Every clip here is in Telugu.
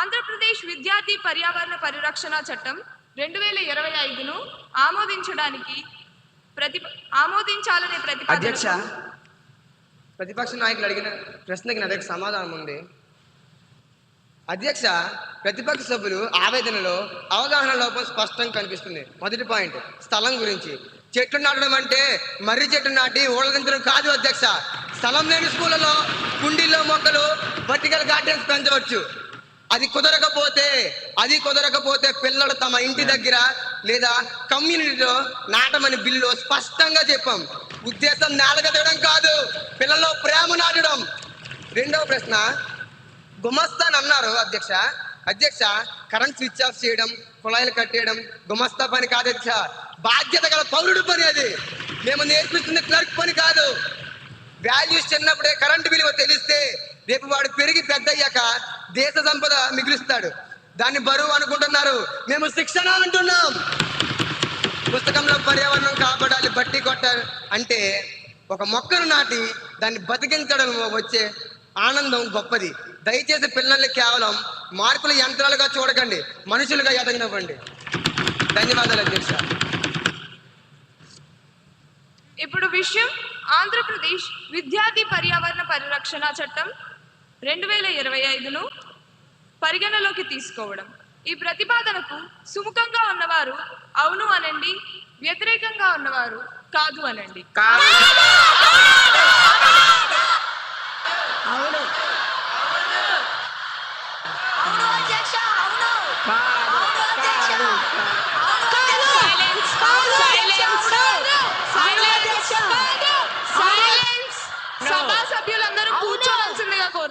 ఆంధ్రప్రదేశ్ విద్యార్థి పర్యావరణ పరిరక్షణ చట్టం రెండు వేల ఇరవై ఐదును ఆమోదించడానికి ప్రతి ఆమోదించాలనే అధ్యక్ష ప్రతిపాదన ప్రతిపక్ష నాయకులు అడిగిన ప్రశ్నకి నా దగ్గర సమాధానం ఉంది. అధ్యక్ష ప్రతిపక్ష సభ్యులు ఆవేదనలో అవగాహన లోపం స్పష్టంగా కనిపిస్తుంది. మొదటి పాయింట్ స్థలం గురించి. చెట్లు నాటడం అంటే మర్రి చెట్టు నాటి ఊళ్ళదించడం కాదు అధ్యక్ష. స్థలం లేని స్కూళ్ళలో కుండీల్లో మొక్కలు వర్టికల్ గార్డెన్స్ పెంచవచ్చు. అది కుదరకపోతే అది కుదరకపోతే పిల్లలు తమ ఇంటి దగ్గర లేదా కమ్యూనిటీలో నాటమని బిల్లు స్పష్టంగా చెప్పాం. ఉద్దేశం నేలగదడం కాదు పిల్లల్లో ప్రేమ నాటడం. రెండవ ప్రశ్న గుమస్తాన్ అన్నారు అధ్యక్ష. అధ్యక్ష కరెంట్ స్విచ్ ఆఫ్ చేయడం కుళాయిలు కట్టేయడం గుమస్తా పని కాదు అధ్యక్ష. బాధ్యత గల పౌరుడు పని అది. మేము నేర్పిస్తుంది క్లర్క్ పని కాదు. వాల్యూస్ చిన్నప్పుడే కరెంటు విలువ తెలిస్తే రేపు వాడు పెరిగి పెద్ద అయ్యాక దేశ సంపద మిగులుస్తాడు. దాన్ని బరువు అనుకుంటున్నారు. మేము శిక్షణ అంటున్నాం. పుస్తకంలో పర్యావరణం కాపాడాలి బట్టి కొట్ట అంటే ఒక మొక్కను నాటి దాన్ని బతికించడం వచ్చే ఆనందం గొప్పది. దయచేసి పిల్లల్ని కేవలం మార్పుల యంత్రాలుగా చూడకండి. మనుషులుగా ఎదగనివ్వండి. ధన్యవాదాలు అధ్యక్ష. ఇప్పుడు విషయం ఆంధ్రప్రదేశ్ విద్యార్థి పర్యావరణ పరిరక్షణ చట్టం. రెండు వేల ఇరవై ఐదును పరిగణలోకి తీసుకోవడం. ఈ ప్రతిపాదనకు సుముఖంగా ఉన్నవారు అవును అనండి వ్యతిరేకంగా ఉన్నవారు కాదు అనండి అవును అవును అధ్యక్ష అవును అవును అధ్యక్ష Silence! Silence! Silence! Silence! సభా సభ్యులందరూ కూర్చోవలసిందిగా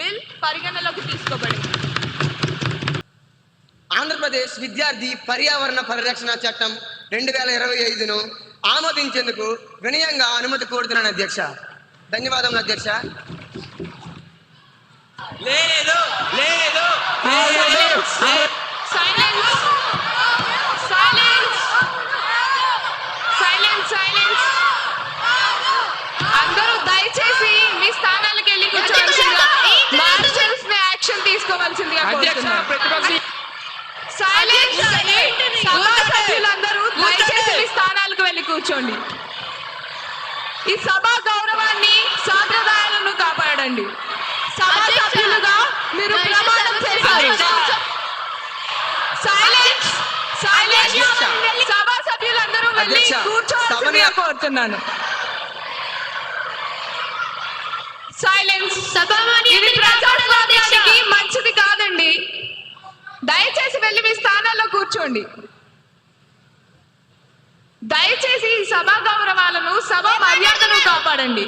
బిల్ పరిగణలోకి తీసుకోబడింది. ఆంధ్రప్రదేశ్ విద్యార్థి పర్యావరణ పరిరక్షణ చట్టం రెండు వేల ఇరవై ఐదును ఆమోదించేందుకు వినయంగా అనుమతి కోరుతున్నాను అధ్యక్ష. ధన్యవాదములు అధ్యక్ష. లేదు లేదు సైలెన్స్ సైలెన్స్ సైలెన్స్ సైలెన్స్ అందరూ దయచేసి మీ స్థానాలకు వెళ్ళి కూర్చోవలసిందిగా మార్షల్స్ యాక్షన్ తీసుకోవాల్సిందిగా అధ్యక్ష కోరుతున్నాను ప్రతిపక్ష సైలెన్స్ సభా సభ్యులందరూ దయచేసి కూర్చోండి. మీ స్థానాలకు వెళ్ళి కూర్చోండి. ఈ సభా గౌరవాన్ని సాంప్రదాయాలను కాపాడండి. సభా సభ్యులుగా మీరు ప్రమాణం చేశారు. సైలెన్స్ సైలెన్స్ అధ్యక్ష. సభా సభ్యులందరూ వెళ్ళి కూర్చోవాల్సిందిగా కోరుతున్నాను. సైలెన్స్ ఇది ప్రజాస్వామ్యానికి దయచేసి వెళ్ళి మీ స్థానాల్లో కూర్చోండి. దయచేసి ఈ సభా గౌరవాలను సభ మర్యాదను కాపాడండి.